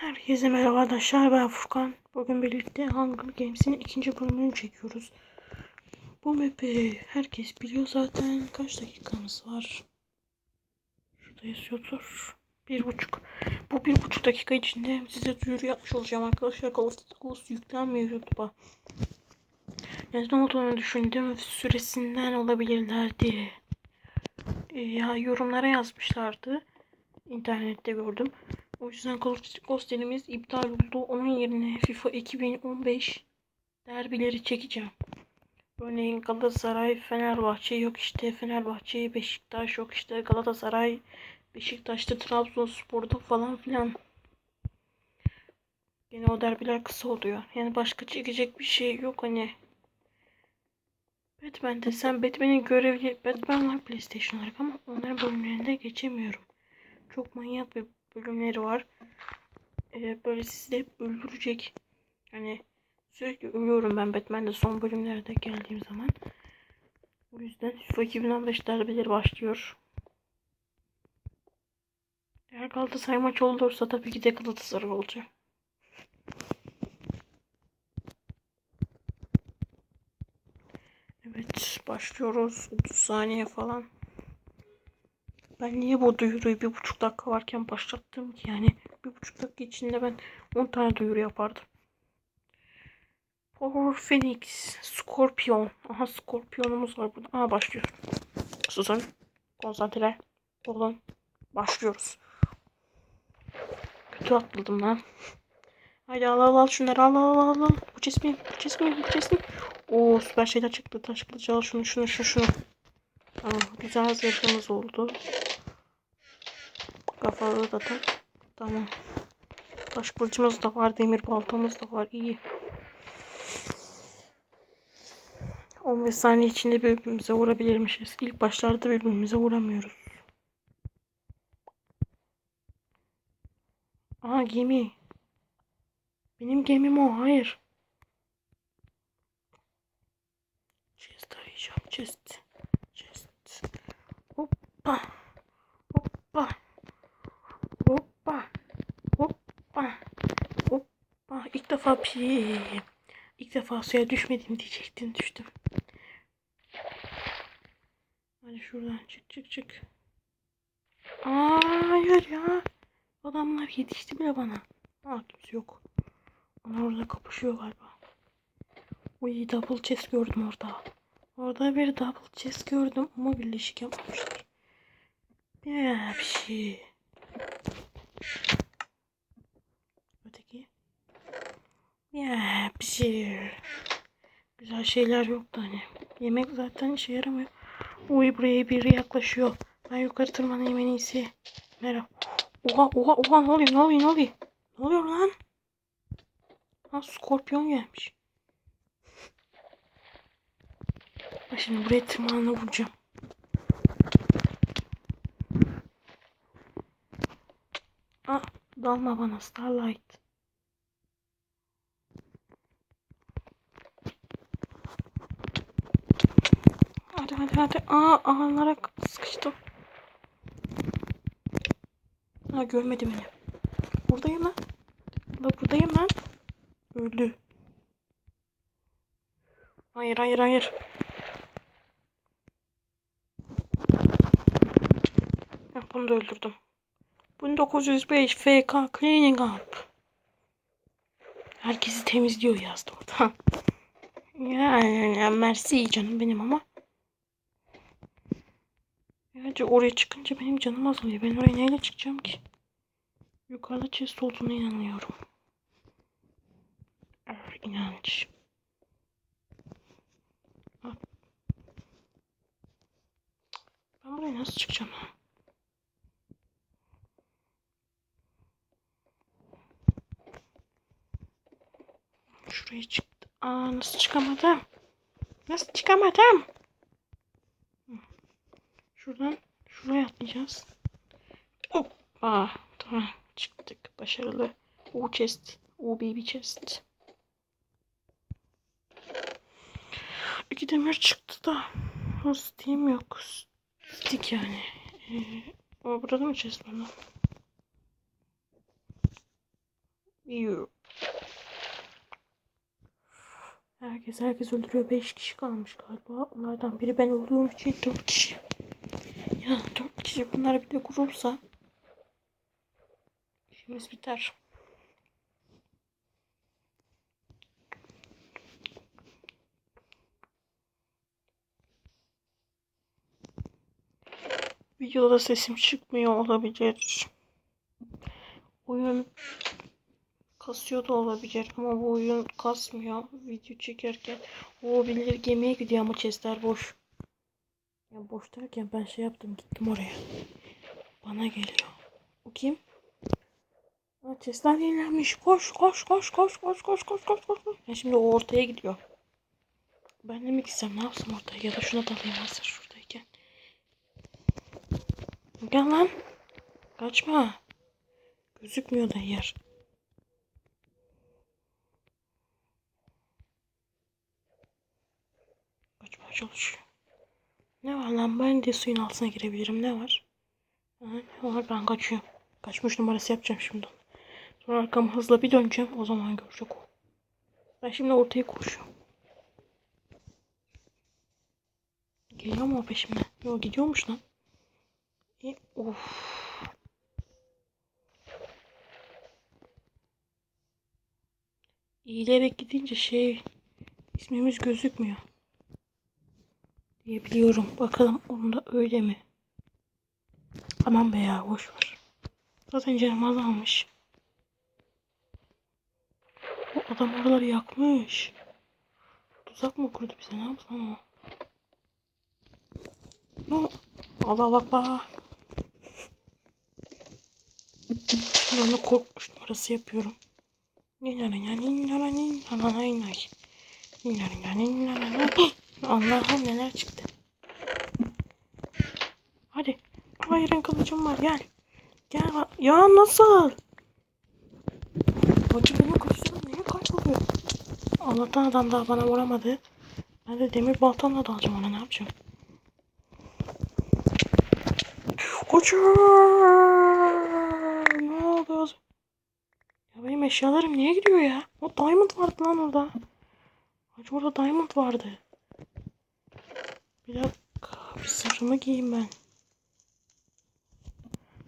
Herkese merhaba arkadaşlar ben Furkan. Bugün birlikte Hunger Games'in ikinci bölümünü çekiyoruz. Bu map'i herkes biliyor zaten. Kaç dakikamız var? Şurada yazıyordur. Bir buçuk. Bu bir buçuk dakika içinde size duyuru yapmış olacağım arkadaşlar. Call of Duty yüklenmiyor YouTube'a. Neden olduğunu düşündüm. Süresinden olabilirlerdi. Ee, Ya yorumlara yazmışlardı. İnternette gördüm. O yüzden Call of Duty Ghost elimiz iptal oldu. Onun yerine FIFA 2015 derbileri çekeceğim. Örneğin Galatasaray, Fenerbahçe yok işte Fenerbahçe, Beşiktaş yok işte Galatasaray, Beşiktaş'ta Trabzonspor'da falan filan. Yine o derbiler kısa oluyor. Yani başka çekecek bir şey yok hani. Batman desem Batman'in görevi Batman var PlayStation olarak ama onların bölümlerinde geçemiyorum. Çok manyak bir bölümleri var. Ee, böyle sizi hep öldürecek. Hani sürekli ölüyorum ben Batman'de son bölümlerde geldiğim zaman. O yüzden FIFA 2015 darbeleri başlıyor. Eğer Galatasaray maçı olursa tabii ki de Galatasaray olacak. Evet başlıyoruz. 30 saniye falan. Ben niye bu duyuruyu bir buçuk dakika varken başlattım ki yani bir buçuk dakika içinde ben 10 tane duyuru yapardım. Power Phoenix, Scorpion. Aha Scorpion'umuz var burada. Aha başlıyor. Susun. Konsantre olun. Başlıyoruz. Kötü atladım lan. Haydi al al al şunları al al al al. Bu cismi, bu cismi, bu cismi. Oo süper şeyler çıktı. Taş kılıcı al şunu şunu şunu şunu. Tamam güzel zırhımız oldu. Kafalı da tak. Tamam. Taş kılıcımız da var. Demir baltamız da var. İyi. 15 saniye içinde birbirimize vurabilirmişiz. İlk başlarda birbirimize vuramıyoruz. Aa gemi. Benim gemim o. Hayır. Chest arayacağım. Chest. Hoppa. Hoppa. Hoppa. Hoppa. Hoppa. İlk defa pi. İlk defa suya düşmedim diyecektim. Düştüm. Hadi şuradan çık çık çık. Aa, hayır ya. Adamlar yetişti bile bana. Aa kimse yok. Onlar orada kapışıyor galiba. Uy double chest gördüm orada. Orada bir double chest gördüm ama birleşik yapmamışlar. Ya bir şey. Ya bir şey. Güzel şeyler yoktu hani. Yemek zaten işe yaramıyor. Uy buraya biri yaklaşıyor. Ben yukarı tırmanayım en iyisi. Merhaba. Oha oha oha ne oluyor ne oluyor ne oluyor? Ne oluyor lan? Ha skorpiyon gelmiş. Bak şimdi buraya tırmanana vuracağım. Ah dalma bana Starlight. Hadi hadi hadi. Aa ağlara sıkıştım. Ha görmedi beni. Buradayım lan. La buradayım lan. Öldü. Hayır hayır hayır. Heh, bunu da öldürdüm. 1905 FK Cleaning Up. Herkesi temizliyor yazdı orada. Yani mersi canım benim ama. Bence oraya çıkınca benim canım azalıyor. Ben oraya neyle çıkacağım ki? Yukarıda chest olduğuna inanıyorum. Er, inanç. Ah. Ben buraya nasıl çıkacağım? Şuraya çıktı. Aa nasıl çıkamadım? Nasıl çıkamadım? Şuradan şuraya atlayacağız. Hoppa. Tamam çıktık. Başarılı. U chest. U baby chest. İki demir çıktı da. O Steam yok. Stick yani. Ee, o burada mı chest bana? Yuh. Herkes herkes öldürüyor. 5 kişi kalmış galiba. Onlardan biri ben olduğum için 4 kişi. 4 kişi bunlar bir de kurulsa işimiz biter. Videoda sesim çıkmıyor olabilir. Oyun kasıyor da olabilir ama bu oyun kasmıyor. Video çekerken o bilir gemiye gidiyor ama chestler boş. Ya boş ben şey yaptım gittim oraya. Bana geliyor. O kim? Ha, chestler yenilenmiş. Koş koş koş koş koş koş koş koş. koş. Ya şimdi o ortaya gidiyor. Ben de mi gitsem ne yapsam ortaya ya da şuna dalayım hazır şuradayken. Gel lan. Kaçma. Gözükmüyor da yer. Kaçmaya çalışıyor. Ne var lan ben de suyun altına girebilirim. Ne var? Ha, ne var ben kaçıyorum. Kaçmış numarası yapacağım şimdi. Sonra arkamı hızla bir döneceğim. O zaman görecek o. Ben şimdi ortaya koşuyorum. Geliyor mu o peşimden? Yok gidiyormuş lan. E, of. İyilerek gidince şey ismimiz gözükmüyor diyebiliyorum. Bakalım onu da öyle mi? Aman be ya boş ver. Zaten canım azalmış. O adam oraları yakmış. Tuzak mı kurdu bize ne yapsın ama? No. Allah Allah Allah. Ben de korkmuş numarası yapıyorum. Ninanın ya ninanın ninanın ninanın ninanın ninanın ninanın Allah'ım neler çıktı. Hadi. Hayırın kılıcım var gel. Gel. Ya nasıl? Bacı benim kılıçlarım niye kayboluyor? Allah'tan adam daha bana vuramadı. Ben de demir baltamla dalacağım ona ne yapacağım? Koçum! Ne oldu? Ya benim eşyalarım niye gidiyor ya? O diamond vardı lan orada. Hacı orada diamond vardı. Bir dakika. Bir sırrımı giyeyim ben.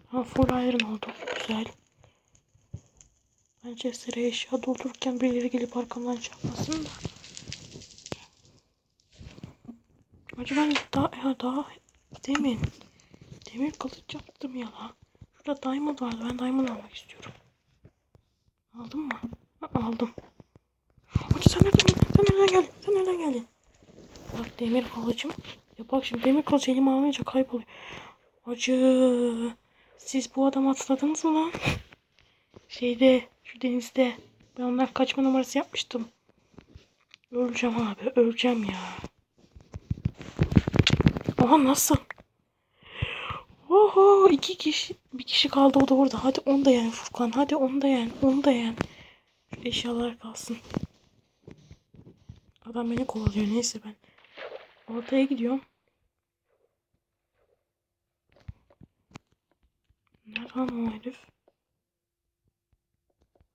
Ha full iron oldu. Güzel. Bence sıraya eşya doldururken birileri gelip arkamdan çalmasın da. Ben daha, ya daha demin demir kılıç yaptım ya lan. Şurada diamond vardı. Ben diamond almak istiyorum. Aldın mı? Aldım. Hacı sen nereden? Sen nereden geldin? Sen nereden geldin? Bak demir kılıcım. Ya bak şimdi demir kılıç elime almayınca kayboluyor. Hacı. Siz bu adamı atladınız mı lan? Şeyde şu denizde. Ben ondan kaçma numarası yapmıştım. Öleceğim abi. Öleceğim ya. Oha nasıl? Oho iki kişi bir kişi kaldı o da orada. Hadi onu da yen Furkan. Hadi onu da yen. Onu da yen. Şu eşyalar kalsın. Adam beni kovalıyor. Neyse ben ortaya gidiyorum. Nereden o herif?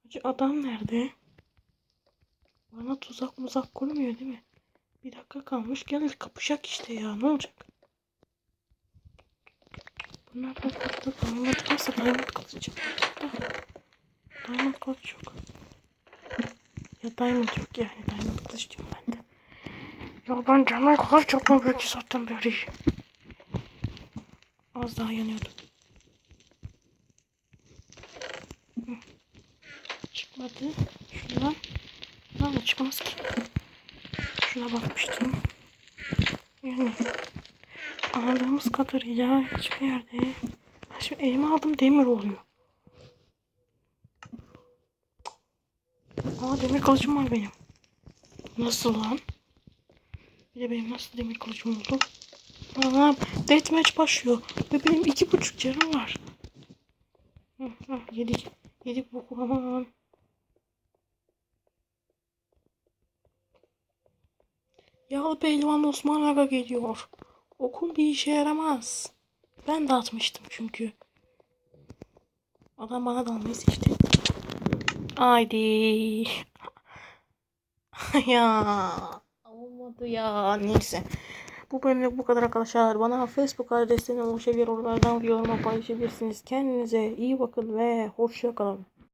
Hacı adam nerede? Bana tuzak muzak kurmuyor değil mi? Bir dakika kalmış. Gel kapışak işte ya. Ne olacak? Bunlar da burada diamond varsa diamond yapmışlar. Diamond kılıç yok. Ya diamond yok yani. Diamond kılıç de. Ya ben diamond kılıç yapmam belki zaten beri. Az daha yanıyordu. Çıkmadı. Şundan. Lan çıkmaz ki. Şuna bakmıştım. Yani Anladığımız kadarıyla hiçbir yerde. Ben Şimdi elime aldım demir oluyor. Aa demir kılıcım var benim. Nasıl lan? Bir de benim nasıl demir kılıcım oldu? Aa, deathmatch başlıyor. Ve benim iki buçuk canım var. Hı, hı, yedik. Yedik bu aman. Yağlı pehlivan Osman Aga geliyor. Okul bir işe yaramaz. Ben de atmıştım çünkü. Adam bana dalmayı seçti. Haydi. ya olmadı ya. Neyse. Bu bölümlük bu kadar arkadaşlar. Bana Facebook adresinden ulaşabilir. Oralardan yoruma paylaşabilirsiniz. Kendinize iyi bakın ve hoşça kalın.